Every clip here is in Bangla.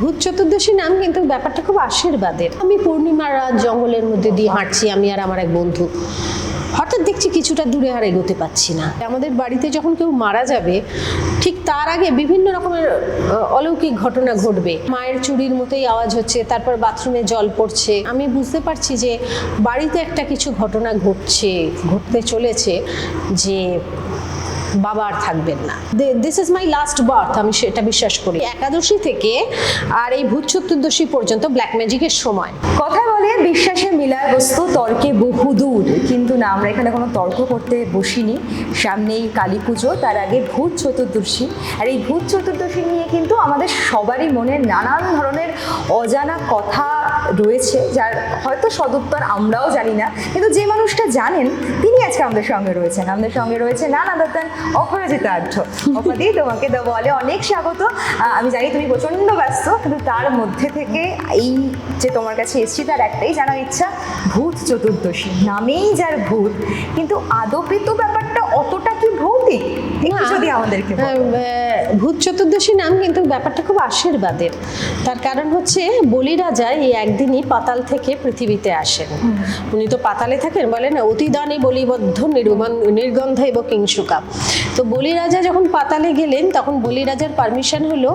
ভূত চতুর্দশী নাম কিন্তু ব্যাপারটা খুব আশীর্বাদের। আমি পূর্ণিমার জঙ্গলের মধ্যে দিয়ে হাঁটছি, আমি আর আমার এক বন্ধু। হঠাৎ দেখছি কিছুটা দূরে আর এগোতে পাচ্ছি না। আমাদের বাড়িতে যখন কেউ মারা যাবে, ঠিক তার আগে বিভিন্ন রকমের অলৌকিক ঘটনা ঘটবে। মায়ের চুরির মতোই আওয়াজ হচ্ছে, তারপর বাথরুমে জল পড়ছে। আমি বুঝতে পারছি যে বাড়িতে একটা কিছু ঘটনা ঘটছে, ঘটতে চলেছে যে বাবা আর থাকবেন না। This is my last birth আমি সেটা বিশ্বাস করি। একাদশী থেকে আর এই ভূত চতুর্দশী পর্যন্ত ব্ল্যাক ম্যাজিকের সময়। কথা বিশ্বাসে মিলায় বস্তু তর্কে বহুদূর। কিন্তু না, আমরা এখানে কোনো তর্ক করতে বসিনি। সামনেই কালী পুজো, তার আগে ভূত চতুর্দশী। আর এই ভূত চতুর্দশী নিয়ে কিন্তু আমাদের সবারই মনে নানান ধরনের অজানা কথা রয়েছে, যার হয়তো সদুত্তর আমরাও জানি না। কিন্তু যে মানুষটা জানেন, তিনি আজকে আমাদের সঙ্গে রয়েছেন। আমাদের সঙ্গে রয়েছে নানা দত্তান অপরাজিতা আর্থ অপাদি তোমাকে দা বলে অনেক স্বাগত। আমি জানি তুমি প্রচণ্ড ব্যস্ত, কিন্তু তার মধ্যে থেকে এই যে তোমার কাছে এসেছি, তার একটাই জানার ইচ্ছা ভূত চতুর্দশী। নামেই যার ভূত কিন্তু আদপে তো ব্যাপারটা অতটা কি ভৌতিক? যদি আমাদেরকে ভূত চতুর্দশী নাম কিন্তু ব্যাপারটা খুব আশীর্বাদের। তার কারণ হচ্ছে বলি রাজা এই একদিনই পাতাল থেকে পৃথিবীতে আসেন। উনি তো পাতালে থাকেন বলেন অতিদানে বলিবদ্ধ নির্গন নির্গন্ধ এবং কিংসুকা তো বলি রাজা যখন পাতালে গেলেন, তখন বলি রাজার পারমিশন হলো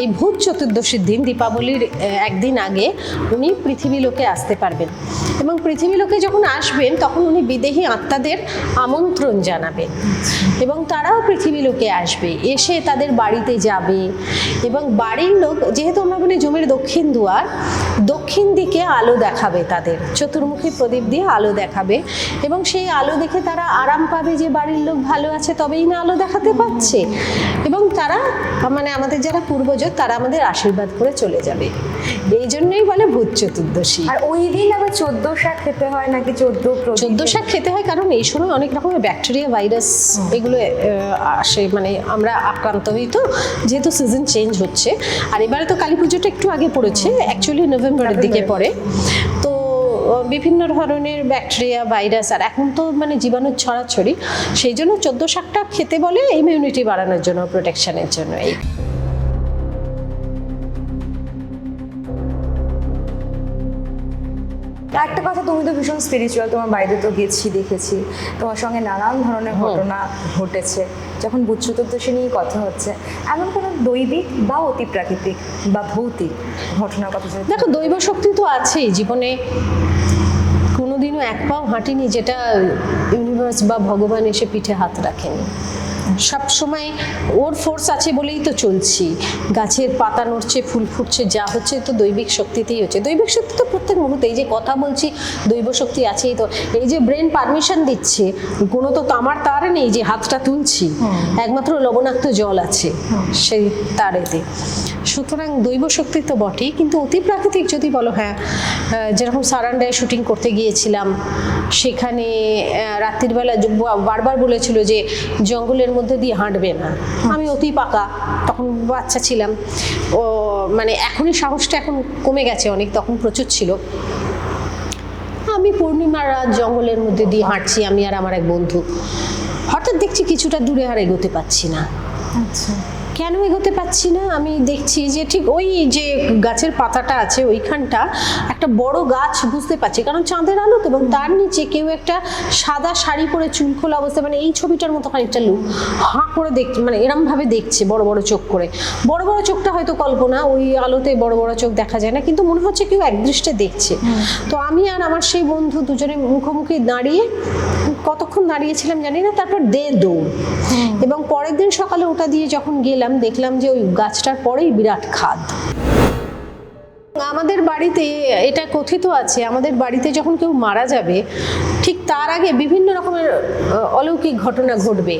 এই ভূত চতুর্দশীর দিন, দীপাবলির একদিন আগে উনি পৃথিবী লোকে আসতে পারবেন। এবং পৃথিবী লোকে যখন আসবেন, তখন উনি বিদেহী আত্মাদের আমন্ত্রণ জানাবেন। এবং তারাও পৃথিবী লোকে আসবে। এসে তাদের বাড়িতে যাবে। এবং বাড়ির লোক যেহেতু আমরা বলি জমির দক্ষিণ দুয়ার দক্ষিণ দিকে আলো দেখাবে তাদের। চতুর্মুখী প্রদীপ দিয়ে আলো দেখাবে। এবং সেই আলো দেখে তারা আরাম পাবে যে বাড়ির লোক ভালো আছে তবেই না আলো দেখাতে পাচ্ছে এবং তারা মানে আমাদের যারা পূর্বজ তারা আমাদের আশীর্বাদ করে চলে যাবে। এই জন্যই বলে ভূত চতুর্দশী। আর ওই দিন আবার চোদ্দ শাক খেতে হয় নাকি চোদ্দ চোদ্দ শাক খেতে হয় কারণ এই সময় অনেক রকমের ব্যাকটেরিয়া ভাইরাস এগুলো আসে। মানে আমরা আক্রান্ত হই তো যেহেতু সিজন চেঞ্জ হচ্ছে। আর এবারে তো কালী পুজোটা একটু আগে পড়েছে অ্যাকচুয়ালি নভেম্বরের দিকে পড়ে। তো বিভিন্ন ধরনের ব্যাকটেরিয়া ভাইরাস আর এখন তো মানে জীবাণু ছড়াছড়ি সেই জন্য চোদ্দ শাকটা খেতে বলে ইমিউনিটি বাড়ানোর জন্য প্রোটেকশানের জন্য এই। তুমি তো ভীষণ স্পিরিচুয়াল তোমার বাইরে তো গেছি দেখেছি। তোমার সঙ্গে নানান ধরনের ঘটনা ঘটেছে। যখন বুধ চতুর্দশী নিয়ে কথা হচ্ছে এমন কোনো দৈবিক বা অতি প্রাকৃতিক বা ভৌতিক ঘটনার কথা দেখো দৈব শক্তি তো আছেই। জীবনে কোনোদিনও এক পাও হাঁটিনি যেটা ইউনিভার্স বা ভগবান এসে পিঠে হাত রাখেনি। সব সময় ওর ফোর্স আছে বলেই তো চলছি। গাছের পাতা নড়ছে ফুল ফুটছে যা হচ্ছে তো দৈবিক শক্তিতেই হচ্ছে। দৈবিক শক্তি তো প্রত্যেক মুহূর্তে এই যে কথা বলছি দৈব শক্তি আছেই তো। এই যে ব্রেন পারমিশন দিচ্ছে কোনো তো তামার তার নেই যে হাতটা তুলছি। একমাত্র লবণাক্ত জল আছে সেই তারেতে। সুতরাং দৈব শক্তি তো বটেই কিন্তু অতি প্রাকৃতিক যদি বলো হ্যাঁ যেরকম সারান্ডায় শুটিং করতে গিয়েছিলাম সেখানে আহ, রাত্রির বেলা বারবার বলেছিল যে জঙ্গলের মধ্যে দিয়ে হাঁটবে না। আমি অতি পাকা, তখন বাচ্চা ছিলাম। ও মানে এখনই সাহসটা এখন কমে গেছে অনেক, তখন প্রচুর ছিল। আমি পূর্ণিমার রাত জঙ্গলের মধ্যে দিয়ে হাঁটছি, আমি আর আমার এক বন্ধু। হঠাৎ দেখছি কিছুটা দূরে আর এগোতে পাচ্ছি না। আচ্ছা। কেন এগোতে পাচ্ছি না? আমি দেখছি যে ঠিক ওই যে গাছের পাতাটা আছে ওইখানটা একটা বড় গাছ বুঝতে পারছি কারণ চাঁদের আলো তো এবং তার নিচে কেউ একটা সাদা শাড়ি পরে চুল খোলা অবস্থায় মানে এই ছবিটার মতো খানিকটা লুক হাঁ করে দেখ মানে এরম ভাবে দেখছে বড় বড় চোখ করে। বড় বড় চোখটা হয়তো কল্পনা ওই আলোতে বড় বড় চোখ দেখা যায় না কিন্তু মনে হচ্ছে কেউ একদৃষ্টে দেখছে। তো আমি আর আমার সেই বন্ধু দুজনে মুখোমুখি দাঁড়িয়ে কতক্ষণ দাঁড়িয়েছিলাম জানি না তারপর দে দৌড়। এবং পরের দিন সকালে ওটা দিয়ে যখন গেলাম দেখলাম যে ওই গাছটার পরেই বিরাট খাদ। আমাদের বাড়িতে এটা কথিত আছে, আমাদের বাড়িতে যখন কেউ মারা যাবে, ঠিক তার আগে বিভিন্ন রকমের অলৌকিক ঘটনা ঘটবে।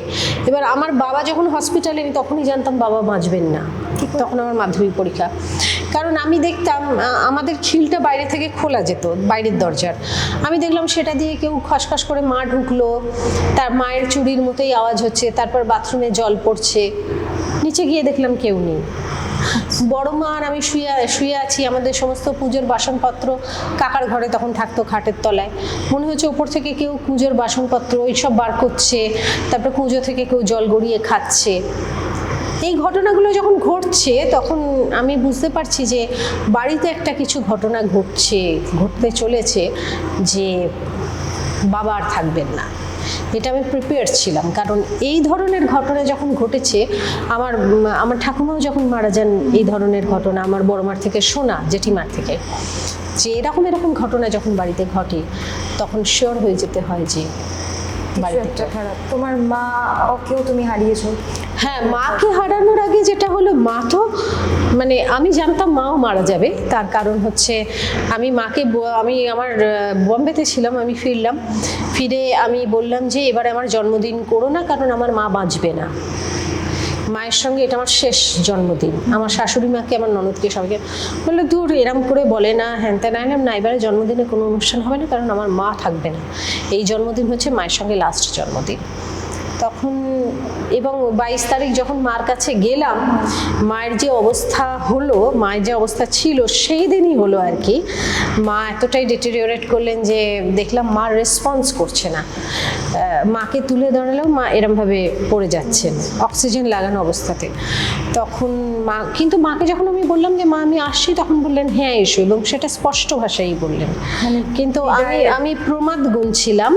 এবার আমার বাবা যখন হসপিটালে তখনই জানতাম বাবা বাঁচবেন না। ঠিক তখন আমার মাধ্যমিক পরীক্ষা। কারণ আমি দেখতাম আমাদের খিলটা বাইরে থেকে খোলা যেত, বাইরের দরজার। আমি দেখলাম সেটা দিয়ে কেউ খসখস করে মা ঢুকলো, তার মায়ের চুরির মতোই আওয়াজ হচ্ছে, তারপর বাথরুমে জল পড়ছে। নিচে গিয়ে দেখলাম কেউ নেই। বড় মা আর আমি শুয়ে শুয়ে আছি, আমাদের সমস্ত পুজোর বাসনপত্র কাকার ঘরে তখন থাকতো খাটের তলায়। মনে হচ্ছে ওপর থেকে কেউ পুজোর বাসনপত্র এইসব বার করছে, তারপর পুজো থেকে কেউ জল গড়িয়ে খাচ্ছে। এই ঘটনাগুলো যখন ঘটছে, তখন আমি বুঝতে পারছি যে বাড়িতে একটা কিছু ঘটনা ঘটছে, ঘটতে চলেছে যে বাবা আর থাকবেন না। এটা আমি প্রিপেয়ার ছিলাম। কারণ এই ধরনের ঘটনা যখন ঘটেছে, আমার আমার ঠাকুমাও যখন মারা যান, এই ধরনের ঘটনা আমার বড়মার থেকে শোনা, জেঠিমার থেকে, যে এরকম এরকম ঘটনা যখন বাড়িতে ঘটে, তখন শিওর হয়ে যেতে হয় যে বাড়িতে। খারাপ। তোমার মা ওকেও তুমি হারিয়েছো। হ্যাঁ মাকে হারানোর আগে যেটা হলো মা তো মানে আমি জানতাম মাও মারা যাবে। তার কারণ হচ্ছে আমি মাকে আমি আমার বম্বেতে ছিলাম আমি ফিরলাম। ফিরে আমি বললাম যে এবার আমার জন্মদিন করো না কারণ আমার মা বাঁচবে না। মায়ের সঙ্গে এটা আমার শেষ জন্মদিন। আমার শাশুড়ি মাকে, আমার ননদকে সবাইকে বলল দূর এরম করে বলে না, হ্যান ত্যান আইলাম না, এবারে জন্মদিনে কোনো অনুষ্ঠান হবে না, কারণ আমার মা থাকবে না। এই জন্মদিন হচ্ছে মায়ের সঙ্গে লাস্ট জন্মদিন। তখন এবং বাইশ তারিখ যখন মার কাছে গেলাম, মায়ের যে অবস্থা হলো, মায়ের যে অবস্থা ছিল, সেই দিনই হলো আর কি। মা এতটাই ডিটেরিওরেট করলেন যে দেখলাম মা রেসপন্স করছে না। মাকে তুলে দাঁড়ালেও মা এরমভাবে পড়ে যাচ্ছেন অক্সিজেন লাগানো অবস্থাতে। তখন মা কিন্তু মাকে যখন আমি বললাম যে মা আমি আসছি তখন বললেন হ্যাঁ এসো। এবং সেটা স্পষ্ট ভাষায় বললেন। কিন্তু আমি আমি প্রমাদ গুনছিলাম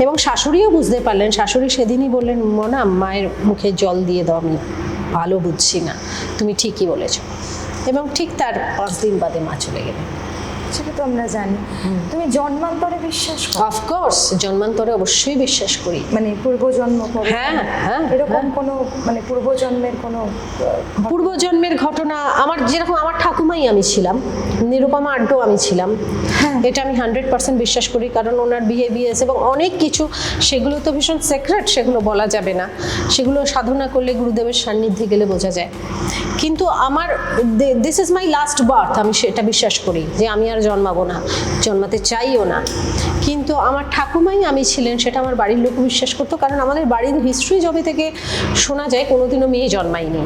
এবং শাশুড়িও বুঝতে পারলেন। শাশুড়ি সেদিনই বললেন মনা মায়ের মুখে জল দিয়ে দাও আমি ভালো বুঝছি না। তুমি ঠিকই বলেছ। এবং ঠিক তার পাঁচ দিন বাদে মা চলে গেলেন। সেটা তো আমরা জানি। তুমি জন্মান্তরে বিশ্বাস করো। অফকোর্স জন্মান্তরে অবশ্যই বিশ্বাস করি। মানে পূর্বজন্ম হ্যাঁ, হ্যাঁ, এরকম হ্যাঁ। কোনো মানে পূর্বজন্মের কোনো পূর্বজন্মের ঘটনা আমার যেরকম আমার ঠাকুমাই আমি ছিলাম। নিরুপমা আড্ডো আমি ছিলাম। হ্যাঁ। এটা আমি হান্ড্রেড পার্সেন্ট বিশ্বাস করি কারণ ওনার বিহেভিয়ার্স এবং অনেক কিছু সেগুলো তো ভীষণ সেক্রেট সেগুলো বলা যাবে না। সেগুলো সাধনা করলে গুরুদেবের সান্নিধ্যে গেলে বোঝা যায়। কিন্তু আমার this is my last birth আমি সেটা বিশ্বাস করি। যে আমি আর জন্মাবো না জন্মাতে চাইও না। কিন্তু আমার ঠাকুমাই আমি ছিলেন সেটা আমার বাড়ির লোক বিশ্বাস করতো কারণ আমাদের বাড়ির হিস্ট্রি জবে থেকে শোনা যায় কোনোদিনও মেয়ে জন্মায়নি।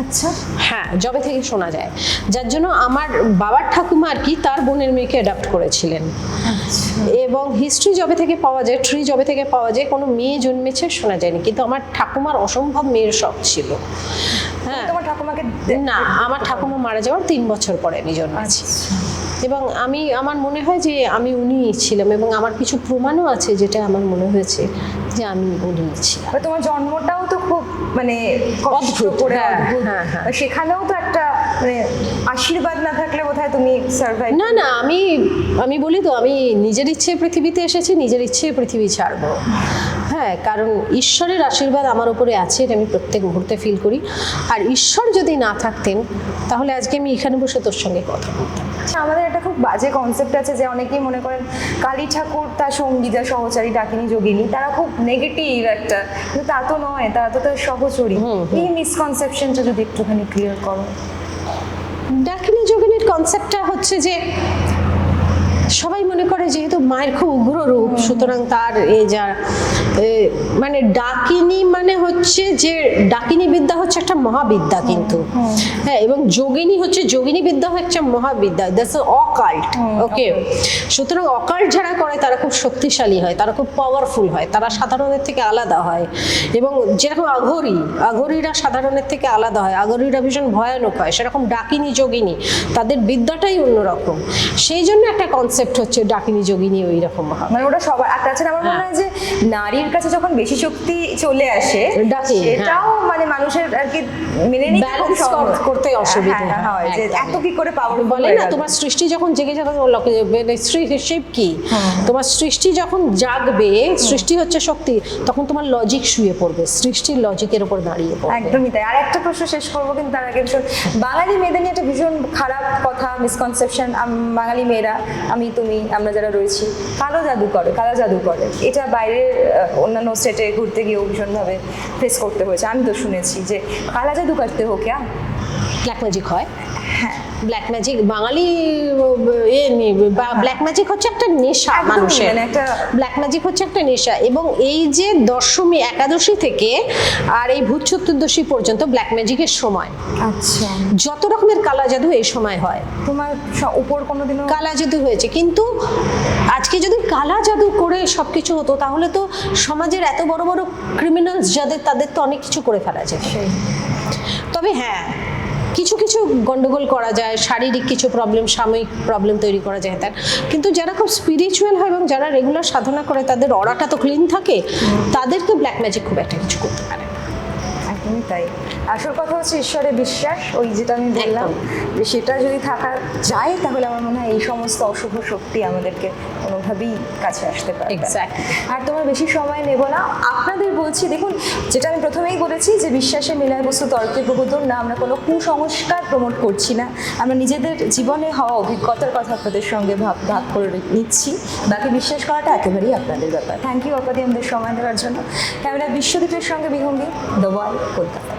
আচ্ছা। হ্যাঁ জবে থেকে শোনা যায়। যার জন্য আমার বাবার ঠাকুমা আর কি তার বোনের মেয়েকে অ্যাডাপ্ট করেছিলেন। আচ্ছা। এবং হিস্ট্রি জবে থেকে পাওয়া যায় ট্রি জবে থেকে পাওয়া যায় কোনো মেয়ে জন্মেছে শোনা যায়নি। কিন্তু আমার ঠাকুমার অসম্ভব মেয়ের শখ ছিল। হ্যাঁ। তোমার ঠাকুমাকে না আমার ঠাকুমা মারা যাওয়ার তিন বছর পরে আমি জন্মেছি। আচ্ছা। এবং আমি আমার মনে হয় যে আমি উনি ছিলাম এবং আমার কিছু প্রমাণও আছে যেটা আমার মনে হয়েছে যে আমি উনি ছিলাম। তোমার জন্মটাও তো খুব মানে অদ্ভুত, হ্যাঁ, হ্যাঁ, হ্যাঁ। সেখানেও তো একটা মানে আশীর্বাদ না থাকলে বোধহয় তুমি সার্ভাইভ না না আমি আমি বলি তো আমি নিজের ইচ্ছে পৃথিবীতে এসেছি নিজের ইচ্ছে পৃথিবী ছাড়বো। হ্যাঁ কারণ ঈশ্বরের আশীর্বাদ আমার উপরে আছে এটা আমি প্রত্যেক মুহূর্তে ফিল করি। আর ঈশ্বর যদি না থাকতেন তাহলে আজকে আমি এখানে বসে তোর সঙ্গে কথা বলতাম। আমাদের একটা খুব বাজে কনসেপ্ট আছে যে অনেকেই মনে করেন কালী ঠাকুর তার সঙ্গীতা সহচারী ডাকিনি যোগিনী। তারা খুব নেগেটিভ একটা। কিন্তু তা তো নয় তারা তো তার সহচরী। এই মিসকনসেপশনটা যদি একটুখানি ক্লিয়ার করো। ডাকিনি যোগিনীর কনসেপ্টটা হচ্ছে যে সবাই মনে করে যেহেতু মায়ের খুব উগ্র রূপ সুতরাং তার এ যা মানে ডাকিনী মানে হচ্ছে যে ডাকিনী বিদ্যা হচ্ছে একটা মহাবিদ্যা কিন্তু। হ্যাঁ এবং যোগিনী হচ্ছে যোগিনী বিদ্যা হচ্ছে মহাবিদ্যা দ্যাটস অকাল্ট ওকে? সুতরাং অকাল্ট যারা করে তারা খুব শক্তিশালী হয় তারা খুব পাওয়ারফুল হয় তারা সাধারণের থেকে আলাদা হয়। এবং যেরকম আঘরি আঘরিরা সাধারণের থেকে আলাদা হয় আঘরিরা ভীষণ ভয়ানক হয় সেরকম ডাকিনী যোগিনী তাদের বিদ্যাটাই অন্যরকম। সেই জন্য একটা কনসেপ্ট হচ্ছে ডাকিনী যোগিনী ওই রকম মানে ওটা সবার আর তাছাড়া আমার মনে হ্যাঁ। হয় যে নারীর কাছে যখন বেশি শক্তি চলে আসে ডাকে, সেটাও মানে মানুষের আর কি মেনে নিতে ব্যালেন্স করতে অসুবিধা হ্যাঁ, হ্যাঁ, হয় যে এত কি করে পাওয়ার বলে না তোমার সৃষ্টি যখন জেগে যাবে তোমার লকে মানে সৃষ্টি কি? তোমার সৃষ্টি যখন জাগবে সৃষ্টি হচ্ছে শক্তি তখন তোমার লজিক শুয়ে পড়বে। সৃষ্টির লজিকের উপর দাঁড়িয়ে পড়বে। একদমই তাই। আর একটা প্রশ্ন শেষ করব কিন্তু তার আগে বাঙালি মেয়েদের নিয়ে একটা ভীষণ খারাপ কথা মিসকনসেপশন বাঙালি মেয়েরা আমি তুমি, আমরা যারা রয়েছি, কালো জাদু করে, কালো জাদু করে। এটা বাইরের অন্যান্য স্টেটে ঘুরতে গিয়েও ভীষণভাবে ফেস করতে হয়েছে। আমি তো শুনেছি যে কালা জাদু করতে হোক ব্ল্যাক ম্যাজিক হ্যাঁ। ব্ল্যাক ম্যাজিক বাঙালি এ ব্ল্যাক ম্যাজিক হচ্ছে একটা নেশা মানুষের। মানে একটা- ব্ল্যাক ম্যাজিক হচ্ছে একটা নেশা এবং এই যে দশমী একাদশী থেকে আর এই ভূত চতুর্দশী পর্যন্ত ব্ল্যাক ম্যাজিকের সময়। আচ্ছা। যত রকমের কালা জাদু এই সময় হয়। তোমার উপর কোনোদিনও কালা জাদু হয়েছে কিন্তু আজকে যদি কালা জাদু করে সব কিছু হতো তাহলে তো সমাজের এত বড় বড় ক্রিমিনালস যাদের তাদের তো অনেক কিছু করে ফেলা যেত সেই। তবে হ্যাঁ কিছু কিছু গন্ডগোল করা যায়, শারীরিক কিছু প্রবলেম সাময়িক প্রবলেম তৈরি করা যায় তার কিন্তু যারা খুব স্পিরিচুয়াল হয় এবং যারা রেগুলার সাধনা করে, তাদের অরাটা তো ক্লিন থাকে, তাদেরকে ব্ল্যাক ম্যাজিক খুব একটা কিছু করতে পারে। একদমই তাই আসল কথা হচ্ছে ঈশ্বরে বিশ্বাস ওই যেটা আমি বললাম। যে সেটা যদি থাকা যায় তাহলে আমার মনে হয় এই সমস্ত অশুভ শক্তি আমাদেরকে কোনোভাবেই কাছে আসতে পারে আর তোমার বেশি সময় নেব না। আপনাদের বলছি দেখুন যেটা আমি প্রথমেই বলেছি যে বিশ্বাসে মিলায় বস্তু তর্কে বহুদূর না আমরা কোনো কুসংস্কার প্রমোট করছি না। আমরা নিজেদের জীবনে হওয়া অভিজ্ঞতার কথা আপনাদের সঙ্গে ভাব ভাগ করে নিচ্ছি। বাকি বিশ্বাস করাটা একেবারেই আপনাদের ব্যাপার। থ্যাংক ইউ আপাদি আমাদের সময় দেওয়ার জন্য। ক্যামেরা বিশ্বদীপের সঙ্গে বিহঙ্গি ওয়াল কলকাতা।